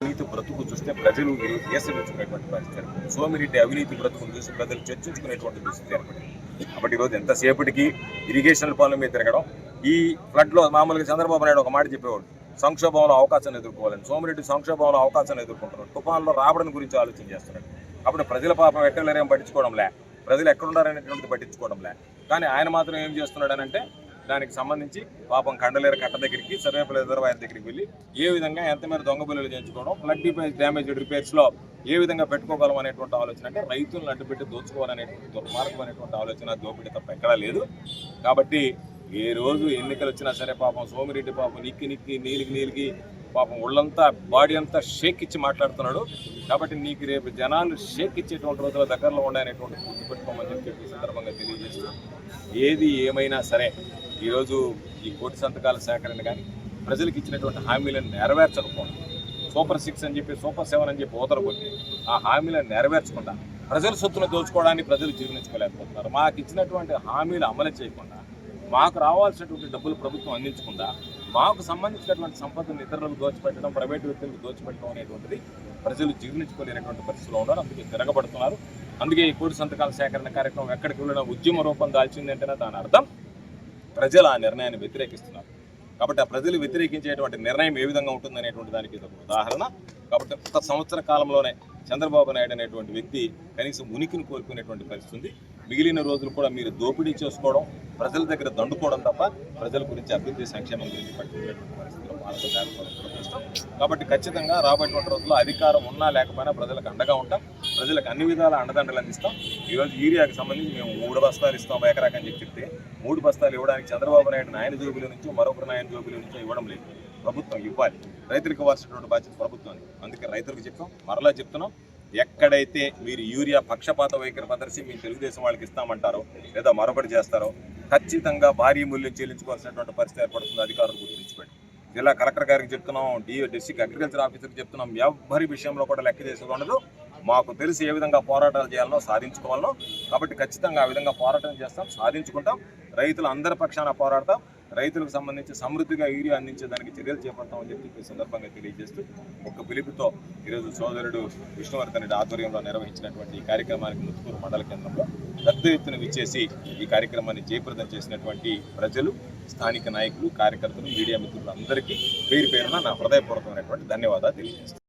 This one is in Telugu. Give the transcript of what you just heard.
అవినీతి బ్రతుకు చూస్తే ప్రజలు దేశం మెచ్చుకునేటువంటి పరిస్థితి సోమిరెడ్డి అవినీతి చూసి ప్రజలు చర్చించుకునేటువంటి పరిస్థితి ఏర్పడింది. కాబట్టి ఈరోజు ఎంతసేపటికి ఇరిగేషన్ పాలన మీద తిరగడం ఈ ఫ్లడ్లో మామూలుగా చంద్రబాబు నాయుడు ఒక మాట చెప్పేవాడు సంక్షోభంలో అవకాశాన్ని ఎదుర్కోవాలని. సోమిరెడ్డి సంక్షోభంలో అవకాశాన్ని ఎదుర్కొంటున్నాడు. తుఫాన్లో రాబడిని గురించి ఆలోచన చేస్తున్నాడు. అప్పుడు ప్రజల పాపం ఎక్కడలేరేం పట్టించుకోవడంలే ప్రజలు ఎక్కడున్నారనేటువంటిది పట్టించుకోవడంలే కానీ ఆయన మాత్రం ఏం చేస్తున్నాడనంటే దానికి సంబంధించి పాపం కండలేరు కట్ట దగ్గరికి సర్వేపల్లి రిజర్వాయర్ దగ్గరికి వెళ్ళి ఏ విధంగా ఎంత మేర దొంగ బిల్లులు చేయించుకోవడం ఫ్లడ్ డిపేజ్ డ్యామేజ్ రిపేర్స్లో ఏ విధంగా పెట్టుకోగలం అనేటువంటి ఆలోచన అంటే రైతులను అడ్డుపెట్టి దోచుకోవాలనేటువంటి దుర్మార్గం అనేటువంటి ఆలోచన దోపిడీ తప్ప ఎక్కడా లేదు. కాబట్టి ఏ రోజు ఎన్నికలు వచ్చినా సరే పాపం సోమిరెడ్డి పాపం నిక్కి నిక్కి నీలికి నీలికి పాపం ఒళ్ళంతా బాడీ అంతా షేక్ ఇచ్చి మాట్లాడుతున్నాడు. కాబట్టి నీకు రేపు జనాలు షేక్ ఇచ్చేటువంటి రోజుల దగ్గరలో ఉండనేటువంటి గుర్తుపెట్టుకోమని చెప్పి సందర్భంగా తెలియజేస్తూ ఏది ఏమైనా సరే ఈరోజు ఈ కోటి సంతకాల సేకరణ కానీ ప్రజలకు ఇచ్చినటువంటి హామీలను నెరవేర్చకపోవడం సూపర్ సిక్స్ అని చెప్పి సూపర్ సెవెన్ అని చెప్పి ఓతరు ఆ హామీలను నెరవేర్చకుండా ప్రజల సొత్తును దోచుకోవడానికి ప్రజలు జీర్ణించుకోలేకపోతున్నారు. మాకు ఇచ్చినటువంటి హామీలు అమలు చేయకుండా మాకు రావాల్సినటువంటి డబ్బులు ప్రభుత్వం అందించకుండా మాకు సంబంధించినటువంటి సంపదను ఇతరులకు దోచిపెట్టడం ప్రైవేటు వ్యక్తులకు దోచిపెట్టడం అనేటువంటిది ప్రజలు జీర్ణించుకోలేనటువంటి పరిస్థితిలో ఉన్నారు. అందుకే తిరగబడుతున్నారు. అందుకే ఈ కోటి సంతకాల సేకరణ కార్యక్రమం ఎక్కడికి వెళ్ళినా ఉద్యమ రూపం దాల్చిందంటేనే దాని అర్థం ప్రజలు ఆ నిర్ణయాన్ని వ్యతిరేకిస్తున్నారు. కాబట్టి ఆ ప్రజలు వ్యతిరేకించేటువంటి నిర్ణయం ఏ విధంగా ఉంటుందనేటువంటి దానికి ఇది ఒక ఉదాహరణ. కాబట్టి గత సంవత్సర కాలంలోనే చంద్రబాబు నాయుడు అనేటువంటి వ్యక్తి కనీసం ఉనికిని కోరుకునేటువంటి పరిస్థితి ఉంది. మిగిలిన రోజులు కూడా మీరు దోపిడీ చేసుకోవడం ప్రజల దగ్గర దండుకోవడం తప్ప ప్రజల గురించి అభివృద్ధి సంక్షేమం గురించి పరిస్థితిలో కష్టం కాబట్టి ఖచ్చితంగా రాబోయేటువంటి రోజుల్లో అధికారం ఉన్నా లేకపోయినా ప్రజలకు అండగా ఉంటాం. ప్రజలకు అన్ని విధాల అండదండలు అందిస్తాం. ఈరోజు యూరియాకి సంబంధించి మేము మూడు బస్తాలు ఇస్తాం ఎకరాకని చెప్పి చెప్తే మూడు బస్తాలు ఇవ్వడానికి చంద్రబాబు నాయుడు నాయన జోబుల నుంచి మరొకరు నాయన జోబుల నుంచి ఇవ్వడం లేదు. ప్రభుత్వం ఇవ్వాలి. రైతులకు ఇవ్వాల్సినటువంటి బాధ్యత ప్రభుత్వానికి అందుకే రైతులకు చెప్తాం. మరలా చెప్తున్నాం. ఎక్కడైతే మీరు యూరియా పక్షపాత వైఖరి ప్రదర్శి మీ తెలుగుదేశం వాళ్ళకి ఇస్తామంటారో లేదా మరొకటి చేస్తారో ఖచ్చితంగా భారీ మూల్యం చెల్లించుకోవాల్సినటువంటి పరిస్థితి ఏర్పడుతుంది అధికారులు గుర్తించిపెట్టి. జిల్లా కలెక్టర్ గారికి చెప్తున్నాం డి డిస్టిక్ అగ్రికల్చర్ ఆఫీసర్కి చెప్తున్నాం ఎవరి విషయంలో కూడా లెక్క చేసుకోండదు మాకు తెలిసి ఏ విధంగా పోరాటాలు చేయాలనో సాధించుకోవాలనో కాబట్టి ఖచ్చితంగా ఆ విధంగా పోరాటం చేస్తాం సాధించుకుంటాం. రైతులు అందరి పక్షాన పోరాడతాం. రైతులకు సంబంధించి సమృద్ధిగా యూరియా అందించేదానికి చర్యలు చేపడతామని చెప్పి ఈ సందర్భంగా తెలియజేస్తూ ఒక పిలుపుతో ఈరోజు సోదరుడు విష్ణువర్ధన్ రెడ్డి ఆధ్వర్యంలో నిర్వహించినటువంటి ఈ కార్యక్రమానికి ముత్తుకూరు మండల కేంద్రంలో పెద్ద ఎత్తున విచ్చేసి ఈ కార్యక్రమాన్ని జయప్రదం చేసినటువంటి ప్రజలు స్థానిక నాయకులు కార్యకర్తలు మీడియా మిత్రులు అందరికీ పేరు పేరున నా హృదయపూర్వకమైనటువంటి ధన్యవాదాలు తెలియజేస్తాను